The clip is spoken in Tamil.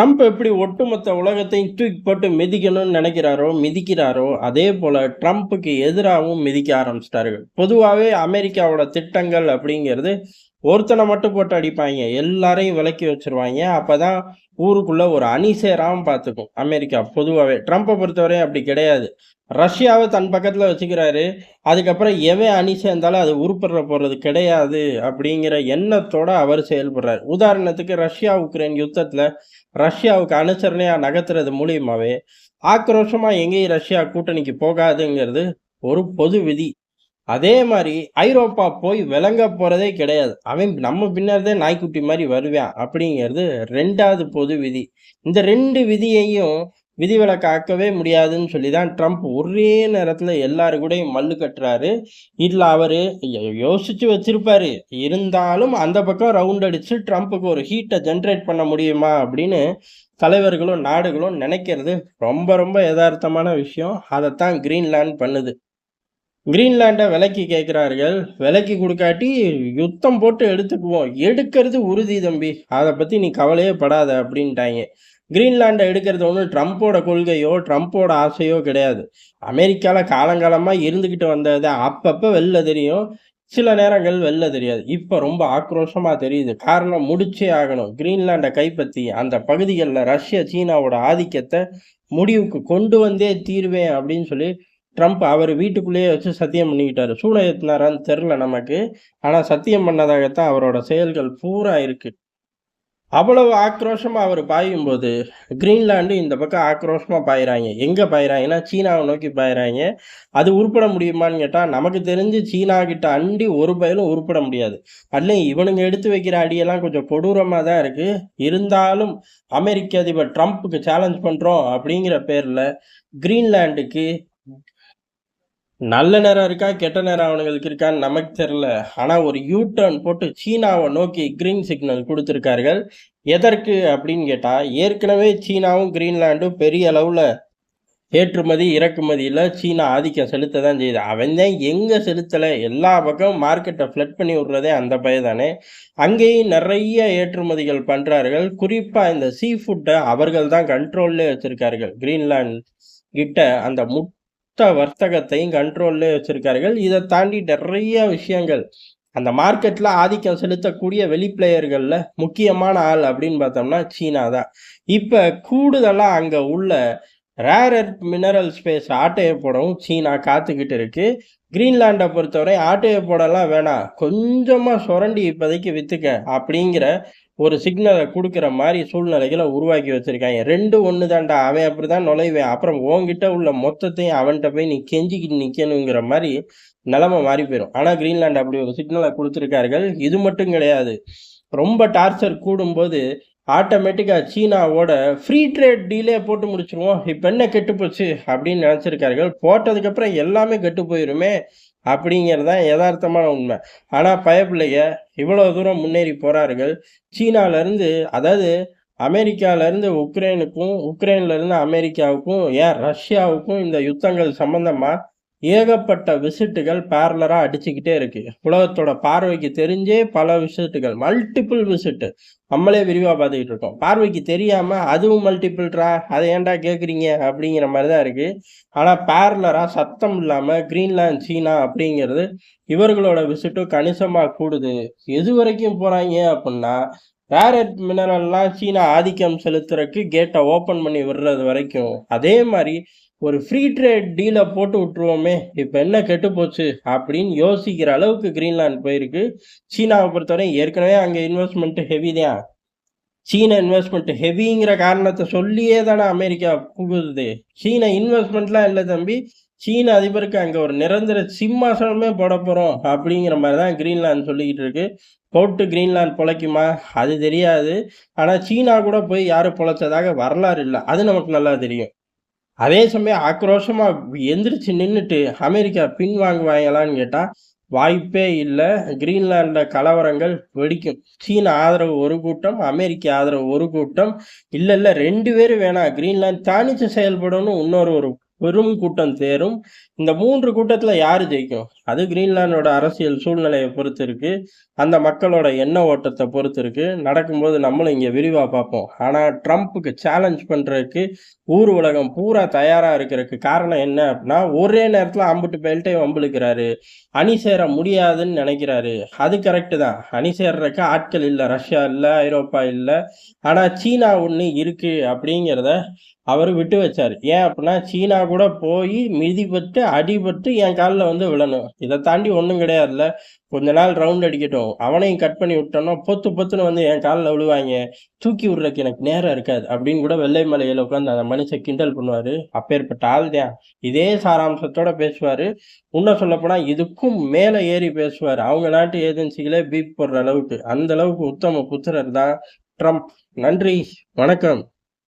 ட்ரம்ப் எப்படி ஒட்டுமொத்த உலகத்தையும் தூக்கி போட்டு மிதிக்கணும்னு நினைக்கிறாரோ மிதிக்கிறாரோ அதே போல் ட்ரம்ப்புக்கு எதிராகவும் மிதிக்க ஆரம்பிச்சிட்டார்கள். பொதுவாகவே அமெரிக்காவோட திட்டங்கள் அப்படிங்கிறது ஒருத்தனை மட்டும் போட்டு அடிப்பாங்க. எல்லாரையும் விலக்கி வச்சிருவாங்க. அப்பதான் ஊருக்குள்ள ஒரு அணி சேராம பார்த்துக்கும். அமெரிக்கா பொதுவாகவே ட்ரம்ப்பை பொறுத்தவரை அப்படி கிடையாது. ரஷ்யாவை தன் பக்கத்தில் வச்சுக்கிறாரு. அதுக்கப்புறம் எவன் அணி சேர்ந்தாலும் அது உருப்படுற போகிறது கிடையாது அப்படிங்கிற எண்ணத்தோட அவர் செயல்படுறார். உதாரணத்துக்கு ரஷ்யா உக்ரைன் யுத்தத்தில் ரஷ்யாவுக்கு அனுசரணையாக நகர்த்துறது மூலியமாகவே ஆக்ரோஷமாக எங்கேயும் ரஷ்யா கூட்டணிக்கு போகாதுங்கிறது ஒரு பொது விதி. அதே மாதிரி ஐரோப்பா போய் விளங்க போகிறதே கிடையாது. அவன் நம்ம பின்னாடியே நாய்க்குட்டி மாதிரி வருவான் அப்படிங்கிறது ரெண்டாவது பொது விதி. இந்த ரெண்டு விதியையும் விதிவிலக்காக்கவே முடியாதுன்னு சொல்லி தான் ட்ரம்ப் ஒரே நேரத்தில் எல்லாரு கூடயும் மல்லு கட்டுறாரு. இதில் அவர் யோசிச்சு வச்சிருப்பாரு. இருந்தாலும் அந்த பக்கம் ரவுண்ட் அடித்து ட்ரம்ப்புக்கு ஒரு ஹீட்டை ஜென்ரேட் பண்ண முடியுமா அப்படின்னு தலைவர்களும் நாடுகளும் நினைக்கிறது ரொம்ப ரொம்ப யதார்த்தமான விஷயம். அதைத்தான் கிரீன்லேண்ட் பண்ணுது. கிரீன்லாண்டை விலைக்கு கேட்குறார்கள். விலைக்கு கொடுக்காட்டி யுத்தம் போட்டு எடுத்துக்குவோம். எடுக்கிறது உறுதி தம்பி. அதை பற்றி நீ கவலையே படாத அப்படின்ட்டாங்க. கிரீன்லாண்டை எடுக்கிறது ஒன்றும் ட்ரம்ப்போட கொள்கையோ ட்ரம்ப்போட ஆசையோ கிடையாது. அமெரிக்காவில் காலங்காலமாக இருந்துக்கிட்டு வந்தது அப்பப்போ வெளில தெரியும். சில நேரங்கள் வெளில தெரியாது. இப்போ ரொம்ப ஆக்ரோஷமாக தெரியுது. காரணம் முடிச்சே ஆகணும். கிரீன்லாண்டை கைப்பற்றி அந்த பகுதிகளில் ரஷ்யா சீனாவோட ஆதிக்கத்தை முடிவுக்கு கொண்டு வந்தே தீர்வேன் அப்படின்னு சொல்லி ட்ரம்ப் அவர் வீட்டுக்குள்ளேயே வச்சு சத்தியம் பண்ணிக்கிட்டாரு. சூளை ஏற்றினாரான்னு தெரில நமக்கு. ஆனால் சத்தியம் பண்ணதாகத்தான் அவரோட செயல்கள் பூரா இருக்கு. அவ்வளவு ஆக்ரோஷமாக அவர் பாயும்போது கிரீன்லாண்டு இந்த பக்கம் ஆக்ரோஷமாக பாயிறாங்க. எங்கே பாயிறாங்கன்னா சீனாவை நோக்கி பாயிறாங்க. அது உருப்பட முடியுமான்னு கேட்டால் நமக்கு தெரிஞ்சு சீனா கிட்ட அண்டி ஒரு பயலும் உருப்பட முடியாது. அதுலேயும் இவனுங்க எடுத்து வைக்கிற அடியெல்லாம் கொஞ்சம் கொடூரமாக தான் இருக்குது இருந்தாலும் அமெரிக்க அதிபர் ட்ரம்ப்புக்கு சேலஞ்ச் பண்ணுறோம் அப்படிங்கிற பேரில் கிரீன்லாண்டுக்கு நல்ல நேரம் இருக்கா கெட்ட நேரம் அவனுங்களுக்கு இருக்கான்னு நமக்கு தெரில ஆனால் ஒரு யூ டர்ன் போட்டு சீனாவை நோக்கி கிரீன் சிக்னல் கொடுத்துருக்கார்கள். எதற்கு அப்படின்னு கேட்டால் ஏற்கனவே சீனாவும் கிரீன்லாண்டும் பெரிய அளவில் ஏற்றுமதி இறக்குமதியில் சீனா ஆதிக்கம் செலுத்த தான் செய்யுது. அவன் தான் எங்கே செலுத்தலை? எல்லா பக்கம் மார்க்கெட்டை ஃப்ளட் பண்ணி விட்றதே அந்த பய தானே அங்கேயும் நிறைய ஏற்றுமதிகள் பண்ணுறார்கள் குறிப்பாக இந்த சீ ஃபுட்டை அவர்கள் தான் கண்ட்ரோல்லே வச்சுருக்கார்கள். கிரீன்லாண்ட் கிட்ட அந்த முட் மொத்த வர்த்தகத்தையும் கண்ட்ரோல்ல வச்சிருக்கார்கள். இதை தாண்டி நிறைய விஷயங்கள். அந்த மார்க்கெட்ல ஆதிக்கம் செலுத்தக்கூடிய வெளி பிளேயர்களில் முக்கியமான ஆள் அப்படின்னு பார்த்தோம்னா சீனா தான். இப்ப கூடுதலா அங்க உள்ள ரேர் எர்த் மினரல் ஸ்பேஸ் ஆட்டையை போடவும் சீனா காத்துக்கிட்டு இருக்கு. கிரீன்லாண்டை பொறுத்தவரை ஆட்டையை போடலாம் வேணாம் கொஞ்சமாக சுரண்டி இப்போதைக்கு விற்றுக்க அப்படிங்கிற ஒரு சிக்னலை கொடுக்குற மாதிரி சூழ்நிலைகளை உருவாக்கி வச்சுருக்காங்க. ரெண்டு ஒன்று தாண்டா அவன் அப்படி தான் நுழைவேன். அப்புறம் உங்ககிட்ட உள்ள மொத்தத்தையும் அவன்கிட்ட போய் நீ கெஞ்சிக்கிட்டு நிற்கணுங்கிற மாதிரி நிலமை மாறி போயிடும் ஆனால் கிரீன்லாண்டு அப்படி ஒரு சிக்னலை கொடுத்துருக்கார்கள். இது மட்டும் கிடையாது. ரொம்ப டார்ச்சர் கூடும்போது ஆட்டோமேட்டிக்காக சீனாவோட ஃப்ரீ ட்ரேட் டீலே போட்டு முடிச்சிருவோம். இப்போ என்ன கெட்டு போச்சு அப்படின்னு நினச்சிருக்கார்கள். போட்டதுக்கப்புறம் எல்லாமே கெட்டு போயிருமே அப்படிங்கிறது தான் யதார்த்தமான உண்மை. ஆனால் பயப்பிள்ளைய இவ்வளோ தூரம் முன்னேறி போகிறார்கள் சீனாவிலேருந்து அதாவது அமெரிக்காவிலேருந்து உக்ரைனுக்கும் உக்ரைன்லேருந்து அமெரிக்காவுக்கும் ஏன் ரஷ்யாவுக்கும் இந்த யுத்தங்கள் சம்மந்தமாக ஏகப்பட்ட விசிட்டுகள் பேரலராக அடிச்சுக்கிட்டே இருக்கு. உலகத்தோட பார்வைக்கு தெரிஞ்சே பல விசிட்டுகள் மல்டிபிள் விசிட்டு நம்மளே விரிவாக பார்த்துக்கிட்டு இருக்கோம். பார்வைக்கு தெரியாமல் அதுவும் மல்டிபிள்ரா அதை ஏன்டா கேட்குறீங்க அப்படிங்கிற மாதிரி தான் இருக்குது ஆனால் பேரலராக சத்தம் இல்லாமல் கிரீன்லாந்து சீனா அப்படிங்கிறது இவர்களோட விசிட்டும் கணிசமாக கூடுது. எது வரைக்கும் போகிறாங்க அப்படின்னா ரேர் மினரல்லாம் சீனா ஆதிக்கம் செலுத்துறதுக்கு கேட்டை ஓப்பன் பண்ணி விடுறது வரைக்கும். அதே மாதிரி ஒரு ஃப்ரீ ட்ரேட் டீலை போட்டு விட்டுருவோமே இப்போ என்ன கெட்டு போச்சு அப்படின்னு யோசிக்கிற அளவுக்கு கிரீன்லாண்ட் போயிருக்கு. சீனாவை பொறுத்தவரை ஏற்கனவே அங்கே இன்வெஸ்ட்மெண்ட் ஹெவி தான். சீன இன்வெஸ்ட்மெண்ட் ஹெவிங்கிற காரணத்தை சொல்லியே தானே அமெரிக்கா புகுது சீன இன்வெஸ்ட்மெண்ட்லாம் இல்லை தம்பி. சீன அதிபருக்கு அங்கே ஒரு நிரந்தர சிம்மாசனமே போட போகிறோம் அப்படிங்கிற மாதிரி தான் கிரீன்லாந்து சொல்லிக்கிட்டு இருக்கு. போட்டு கிரீன்லாந்து பொழைக்குமா? அது தெரியாது. ஆனால் சீனா கூட போய் யாரும் பொழைச்சதாக வரலாறு இல்லை. அது நமக்கு நல்லா தெரியும். அதே சமயம் ஆக்ரோஷமாக எந்திரிச்சு நின்றுட்டு அமெரிக்கா பின் வாங்குவாங்களான்னு கேட்டால் வாய்ப்பே இல்லை. கிரீன்லாண்டில் கலவரங்கள் வெடிக்கும். சீன ஆதரவு ஒரு கூட்டம் அமெரிக்க ஆதரவு ஒரு கூட்டம். இல்லை இல்லை ரெண்டு பேரும் வேணாம் கிரீன்லாந்து தானிச்சு செயல்படணும் இன்னொரு ஒரு பெரும் கூட்டம் சேரும் இந்த மூன்று கூட்டத்தில் யார் ஜெயிக்கும்? அது கிரீன்லாண்டோட அரசியல் சூழ்நிலையை பொறுத்து இருக்கு அந்த மக்களோட எண்ண ஓட்டத்தை பொறுத்து இருக்கு நடக்கும்போது நம்மளும் இங்கே விரிவாக பார்ப்போம். ஆனால் ட்ரம்ப்புக்கு சேலஞ்ச் பண்ணுறதுக்கு ஊர் உலகம் பூரா தயாராக இருக்கிறதுக்கு காரணம் என்ன அப்படின்னா ஒரே நேரத்தில் அம்புட்டு பெல்ட்டையும் வம்பிழுக்கிறாரு. அணி சேர முடியாதுன்னு நினைக்கிறாரு. அது கரெக்டு தான். அணி சேர்றதுக்கு ஆட்கள் இல்லை ரஷ்யா இல்லை ஐரோப்பா இல்லை. ஆனால் சீனா ஒன்று இருக்குது அப்படிங்கிறத அவர் விட்டு வச்சார். ஏன் அப்படின்னா சீனா கூட போய் மிதிப்பட்டு அடிபட்டு என் காலில் வந்து விழணும். இதை தாண்டி ஒன்றும் கிடையாதுல்ல. கொஞ்ச நாள் ரவுண்ட் அடிக்கட்டும். அவனையும் கட் பண்ணி விட்டோன்னா பொத்து பொத்துன்னு வந்து என் காலில் விழுவாங்க. தூக்கி விடுறதுக்கு எனக்கு நேரம் இருக்காது. அப்படின்னு கூட வெள்ளை மலையில் உட்காந்து அந்த மனுஷன் கிண்டல் பண்ணுவார். அப்பேற்பட்ட ஆள் தான். இதே சாராம்சத்தோட பேசுவார். இன்னும் சொல்லப்போனால் இதுக்கும் மேலே ஏறி பேசுவார். அவங்க நாட்டு ஏஜென்சிகளே பீப் போடுற அளவுக்கு. அந்த அளவுக்கு உத்தம புத்திரர் தான் ட்ரம்ப். நன்றி. வணக்கம்.